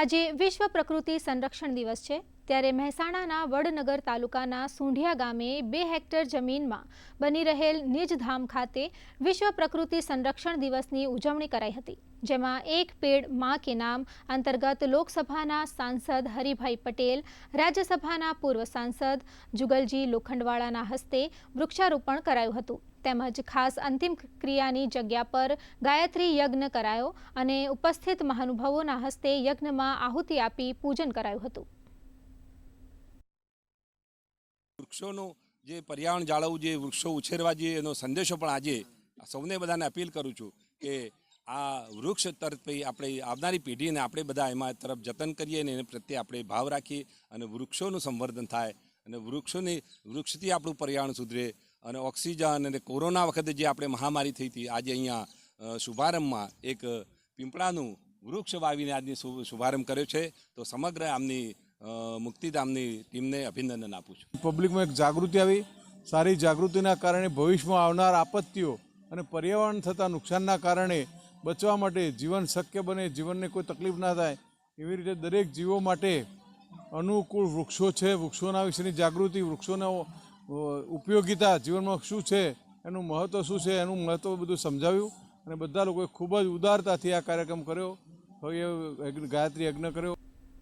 આજે વિશ્વ પ્રકૃતિ સંરક્ષણ દિવસ છે. ત્યારે મહેસાણાના વડનગર તાલુકાના સુંઢિયા ગામે બે હેક્ટર જમીનમાં બની રહેલ નિજધામ ખાતે વિશ્વ પ્રકૃતિ સંરક્ષણ દિવસની ઉજવણી કરાઈ હતી, જેમાં એક પેડ મા કે નામ અંતર્ગત લોકસભાના સાંસદ હરિભાઈ પટેલ, રાજ્યસભાના પૂર્વ સાંસદ જુગલજી લોખંડવાળાના હસ્તે વૃક્ષારોપણ કરાયું હતું. તેમજ ખાસ અંતિમ ક્રિયાની જગ્યા પર ગાયત્રી યજ્ઞ કરાયો અને ઉપસ્થિત મહાનુભાવોના હસ્તે યજ્ઞમાં આહુતિ આપી પૂજન કરાયું હતું. વૃક્ષોનું જે પર્યાવરણ જાળવવું જોઈએ વૃક્ષો ઉછેરવા જોઈએ એનો સંદેશો પણ આજે સૌને બધાને અપીલ કરું છું કે આ વૃક્ષ તરફથી આપણે આવનારી પેઢીને આપણે બધા એમાં તરફ જતન કરીએ અને એને પ્રત્યે આપણે ભાવ રાખીએ અને વૃક્ષોનું સંવર્ધન થાય અને વૃક્ષોની વૃક્ષથી આપણું પર્યાવરણ સુધરે અને ઓક્સિજન અને કોરોના વખતે જે આપણે મહામારી થઈ હતી, આજે અહીંયા શુભારંભમાં એક પીંપળાનું વૃક્ષ વાવીને આજની શુભારંભ કર્યો છે. તો સમગ્ર આમની મુક્તિધામની ટીમને અભિનંદન આપું છું. પબ્લિકમાં એક જાગૃતિ આવી. સારી જાગૃતિના કારણે ભવિષ્યમાં આવનાર આપત્તિઓ અને પર્યાવરણ થતા નુકસાનના કારણે બચવા માટે જીવન શક્ય બને, જીવનને કોઈ તકલીફ ના થાય, એવી રીતે દરેક જીવો માટે અનુકૂળ વૃક્ષો છે. વૃક્ષોના વિશેની જાગૃતિ, વૃક્ષોનો ઉપયોગિતા જીવનમાં શું છે, એનું મહત્ત્વ શું છે, એનું મહત્ત્વ બધું સમજાવ્યું અને બધા લોકોએ ખૂબ જ ઉદારતાથી આ કાર્યક્રમ કર્યો. હવે ગાયત્રી યજ્ઞ કર્યો.